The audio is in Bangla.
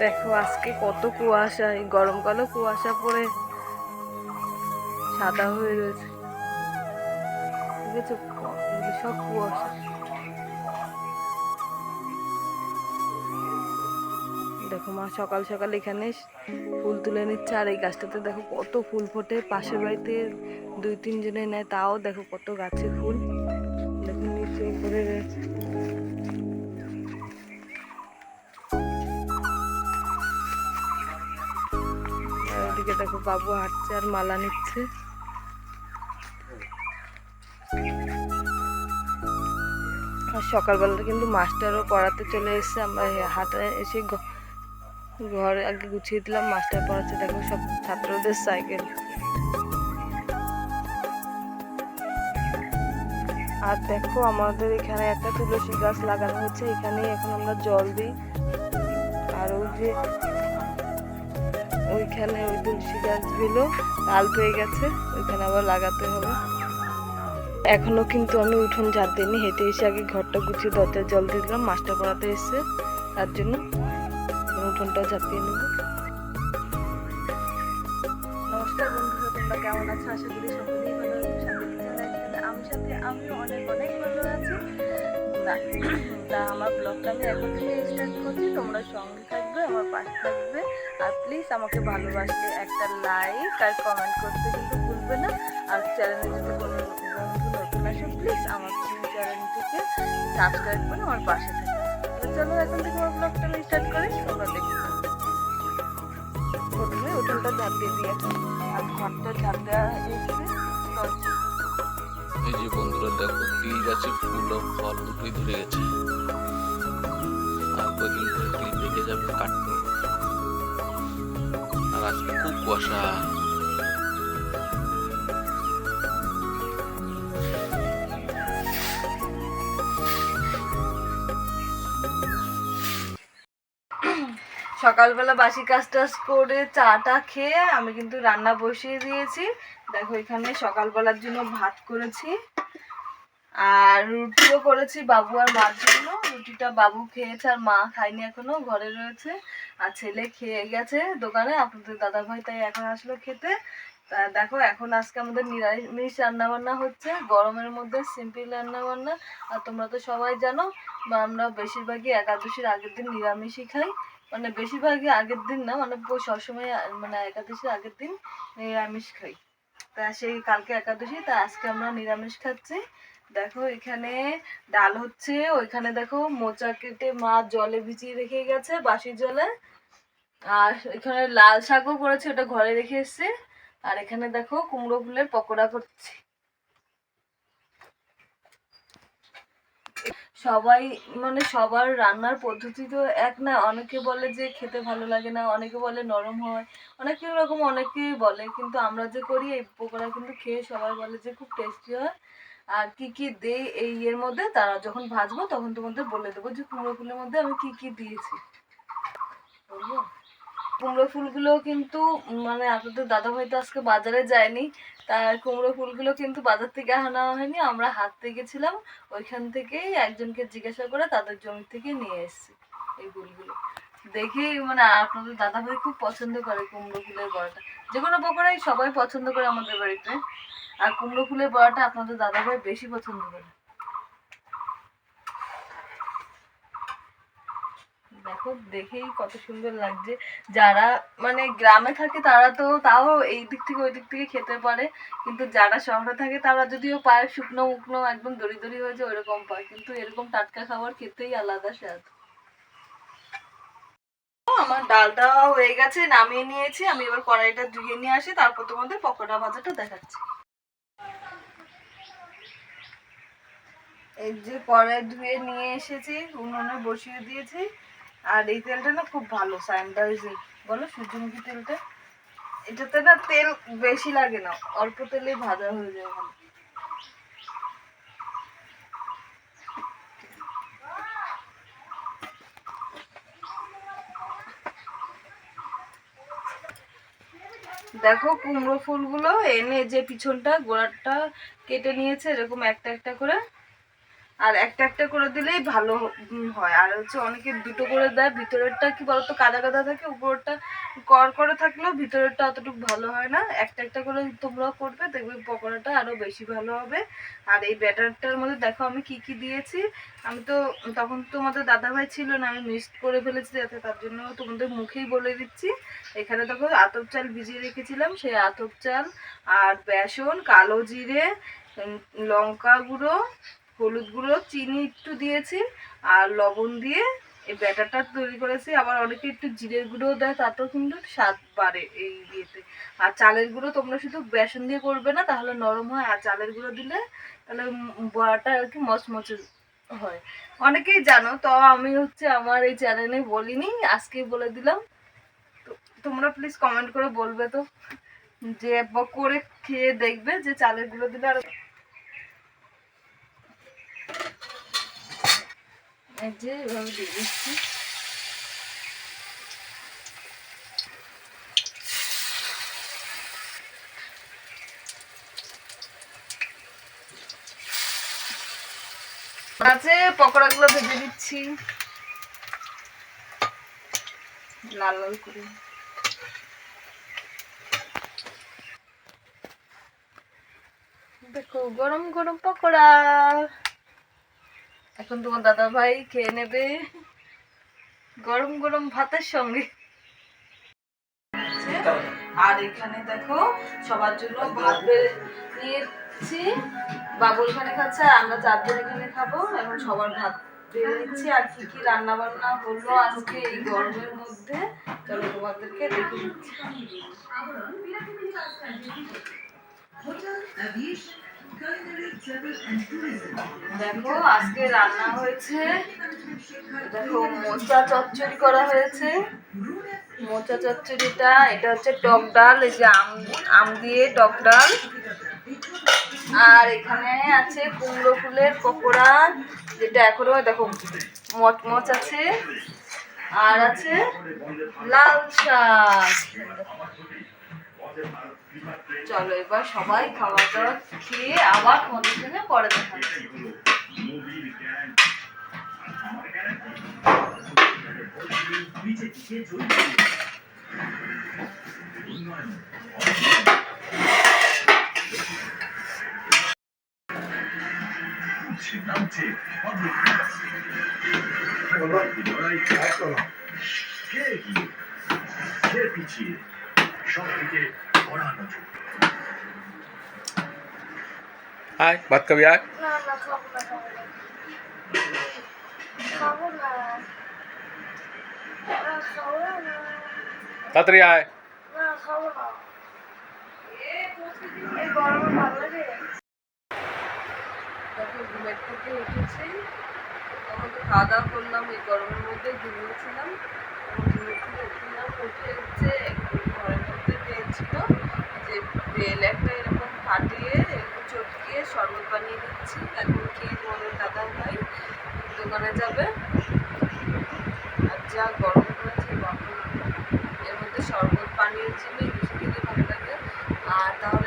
দেখো আজকে কত কুয়াশা, এই গরমকালে কুয়াশা পড়ে। সাদা হয়ে রয়েছে। দেখেছ? সব কুয়াশা। দেখো মা, সকাল সকাল এখানে ফুল তুলে নিচ্ছে। আর এই গাছটাতে দেখো কত ফুল ফোটে। পাশের বাড়িতে দুই তিনজনে নেয়, তাও দেখো কত গাছে ফুল। দেখো নিচে করে রয়েছে। ওদিকে দেখো বাবু হাঁটছে আর মালা নিচ্ছে। আর সকালবেলা কিন্তু মাস্টারও পড়াতে চলে এসেছে। আমরা হাটে এসে ঘরে আগে গুছিয়ে দিলাম, মাস্টার পড়াচ্ছে দেখো সব ছাত্রদের সাইকেল। আর দেখো আমাদের এখানে একটা তুলসী গাছ লাগানো হয়েছে এখানেই এখন আমরা জল দিই। আর ওই যে ওইখানে ওই তুলসী গাছগুলো লাল হয়ে গেছে, ওইখানে আবার লাগাতে হবে। এখনও কিন্তু আমি উঠোন ঝাড় দিইনি, হেঁটে এসে আগে ঘরটা গুছিয়ে দরজায় জল দিয়ে দিলাম, মাছটা পড়াতে এসে তার জন্য উঠোনটা ঝাড় দিয়ে নেব। নমস্কার বন্ধুরা, তোমরা কেমন আছো? আশা করি সকলেই ভালো আমি সাথে। আমিও অনেক অনেক ভালো তা আমার ব্লগটা আমি এখন থেকে স্টার্ট করছি। তোমরা সঙ্গে থাকবে, আমার পাশে থাকবে। আর প্লিজ আমাকে ভালোবাসলে একটা লাইক আর কমেন্ট করতে কিন্তু ভুলবে না। আর চ্যানেলে যদি কোনো বন্ধু, নতুন আসে প্লিজ আমার চ্যানেলটিকে সাবস্ক্রাইব করে আমার পাশে থাকবে। চলো এখন থেকে আমার ব্লগটা আমি স্টার্ট করি। তোমরা দেখে। প্রথমে উঠোনটা ঝাড় দিয়ে দিয়ে আর ঘরটা ঝাড় দেওয়া দরজা এই যে বন্ধুরা, দেখো তিল গাছে ফুল ও ফল দুটোই ধরে গেছে। আর কদিন পরে যাবে কাটতে আর আজকে খুব কুয়াশা সকালবেলা বাসি কাজ টাজ করে চাটা খেয়ে আমি কিন্তু রান্না বসিয়ে দিয়েছি। দেখো, এখানে সকালবেলার জন্য ভাত করেছি। আর রুটিও করেছি বাবু আর মার জন্য। রুটিটা বাবু খেয়েছে আর মা খায়নি এখনও, ঘরে রয়েছে। আর ছেলে খেয়ে গেছে দোকানে, আপনাদের দাদা ভাই তাই এখন আসলো খেতে। দেখো, এখন আজকে আমাদের নিরামিষ রান্না বান্না হচ্ছে। গরমের মধ্যে সিম্পল রান্না বান্না আর তোমরা তো সবাই জানো, বা আমরা বেশিরভাগই একাদশীর আগের দিন নিরামিষই খাই। মানে বেশিরভাগই আগের দিন না মানে সবসময় মানে একাদশীর আগের দিন নিরামিষ খাই। তা সেই কালকে একাদশী, তা আজকে আমরা নিরামিষ খাচ্ছি। দেখো এখানে ডাল হচ্ছে, ওইখানে দেখো মোচা কেটে মা জলে ভিজিয়ে রেখে গেছে বাসি জলে। আর এখানে লাল শাকও করেছে, ওটা ঘরে রেখে এসছে। আর এখানে দেখো কুমড়ো ফুলের পকোড়া করছি। সবাই মানে সবার রান্নার পদ্ধতি তো এক না, অনেকে বলে যে খেতে ভালো লাগে না, অনেকে বলে নরম হয়, অনেকে রকম অনেকেই বলে, কিন্তু আমরা যে করি এই পকোড়া কিন্তু খেয়ে সবাই বলে যে খুব টেস্টি হয়। আর কি কি দেই এই ইয়ের মধ্যে, তারা যখন ভাজবো তখন তোমাদের বলে দেবো যে কুমড়ো ফুলের মধ্যে আমি কি কি দিয়েছি। বলব? কুমড়ো ফুলগুলো কিন্তু মানে আপনাদের দাদা ভাই তো আজকে বাজারে যায়নি তার কুমড়ো ফুলগুলো কিন্তু বাজার থেকে আনা হয়নি, আমরা থেকে গেছিলাম, ওইখান থেকেই একজনকে জিজ্ঞাসা করে তাদের জমি থেকে নিয়ে এসেছি এই ফুলগুলো। দেখেই মানে আপনাদের দাদা ভাই খুব পছন্দ করে কুমড়ো ফুলের বড়াটা। যে কোনো পকোড়াই সবাই পছন্দ করে আমাদের বাড়িতে। আর কুমড়ো ফুলের বড়াটা আপনাদের দাদা ভাই বেশি পছন্দ করে। দেখো, দেখেই কত সুন্দর লাগছে। যারা মানে গ্রামে থাকে তারা তো তাও এই দিক থেকে ওই দিক থেকে খেতে পারে। কিন্তু যারা শহরে থাকে তারা যদিও পায়, শুকনো মুকনো একদম দড়ি দড়ি হয়েছে ওইরকম পায়। কিন্তু এরকম টাটকা খাবার খেতেই আলাদা স্বাদ। আমার ডালটা হয়ে গেছে, নামিয়ে নিয়েছি। আমি এবার কড়াইটা ধুয়ে নিয়ে আসি, তারপর তোমাদের পকোড়া ভাজাটা দেখাচ্ছি। এই যে কড়াই ধুয়ে নিয়ে এসেছি, উনুনে বসিয়ে দিয়েছি। আর এই তেলটা না খুব ভালো স্যান্ডাইজের বলো সূর্যমুখী তেলটা? এটাতে না তেল বেশি লাগে না, অল্প তেলেই ভাজা হয়ে যায় ভালো। দেখো কুমড়ো ফুলগুলো এনে যে পিছনটা গোড়াটা কেটে নিয়েছে, এরকম একটা একটা করে। আর একটা একটা করে দিলেই ভালো হয়। আর হচ্ছে অনেকে দুটো করে দেয়, ভিতরেরটা কি বলতো, কাদা কাদা থাকে, উপরেরটা কর করে থাকলেও ভিতরেরটা অতটুকু ভালো হয় না। একটা একটা করে তোমরাও করবে, দেখবে পকোড়াটা আরও বেশি ভালো হবে। আর এই ব্যাটারটার মধ্যে দেখো আমি কি কি দিয়েছি। আমি তো তখন তোমাদের দাদাভাই ছিল না, আমি মিক্সড করে ফেলেছি যাতে তার জন্য তোমাদের মুখেই বলে দিচ্ছি। এখানে দেখো আতপ চাল ভিজিয়ে রেখেছিলাম, সেই আতপ চাল আর বেসন, কালো জিরে লঙ্কা গুঁড়ো হলুদ গুঁড়ো, চিনি একটু দিয়েছি আর লবণ দিয়ে এই ব্যাটারটা তৈরি করেছি। আবার অনেকে একটু জিরের গুঁড়ো দেয়, তাতেও কিন্তু স্বাদ বাড়ে এই ইয়েতে। আর চালের গুঁড়ো তোমরা শুধু বেসন দিয়ে করবে না, তাহলে নরম হয়। আর চালের গুঁড়ো দিলে তাহলে বড়াটা আর কি মচমচে হয়। অনেকেই জানো, তো আমি হচ্ছে আমার এই চ্যানেলে বলিনি, আজকেই বলে দিলাম। তোমরা প্লিজ কমেন্ট করে বলবে তো, যে করে খেয়ে দেখবে যে চালের গুঁড়ো দিলে আর এই যে এভাবে দিয়ে দিচ্ছি। আছে, পকোড়াগুলো ভেজে দিচ্ছি। লাল লাল করে। দেখো, গরম গরম পকোড়া। এখন তোমার দাদা ভাই খেয়ে নেবে। গরম গরম ভাতের সঙ্গে। আর এখানে দেখো সবার জন্য ভাত বেড়ে নিয়েছি। বাবুল এখানে খাচ্ছে আর আমরা চারজন এখানে খাব। এখন সবার ভাত বেড়ে নিচ্ছি। আর কি কি রান্না বান্না হলো আজকে এই গরমের মধ্যে চলো তোমাদেরকে দেখে দিচ্ছি দেখো, আজকে রান্না হয়েছে। দেখো, মোচা চচ্চড়ি করা হয়েছে। মোচা চচ্চড়িটা, এটা হচ্ছে টক ডাল, এই যে আম আম দিয়ে টক ডাল। আর এখানে আছে কুমড়ো ফুলের পকোড়া, যেটা এখনও দেখো মচমচ আছে আর আছে লাল শাক। চলো এবার সবাই খাওয়া দাওয়া খেয়ে আবার তোমাদের সঙ্গে পরে দেখা হচ্ছে। আয় ভাত খাবি আয়। খাব তাড়াতাড়ি আয়। না খাব না। এই গরমে ভালো লাগে। তখন ঘুমের থেকে উঠেছি। তখন তো খাওয়া দাওয়া করলাম এই গরমের মধ্যে ঘুমিয়েছিলাম। উঠলাম উঠে ঘরের পেয়েছিল যে বেল একটা এরকম ফাটিয়ে, একটু চটকিয়ে শরবত বানিয়ে দিচ্ছি। এখন খেয়ে তোমাদের দাদা ভাই, দোকানে যাবে। আর যা গরম করেছে বাবা এর মধ্যে শরবত পানীয় ছিল দুশো খেতে ভালো লাগে। আর তাহলে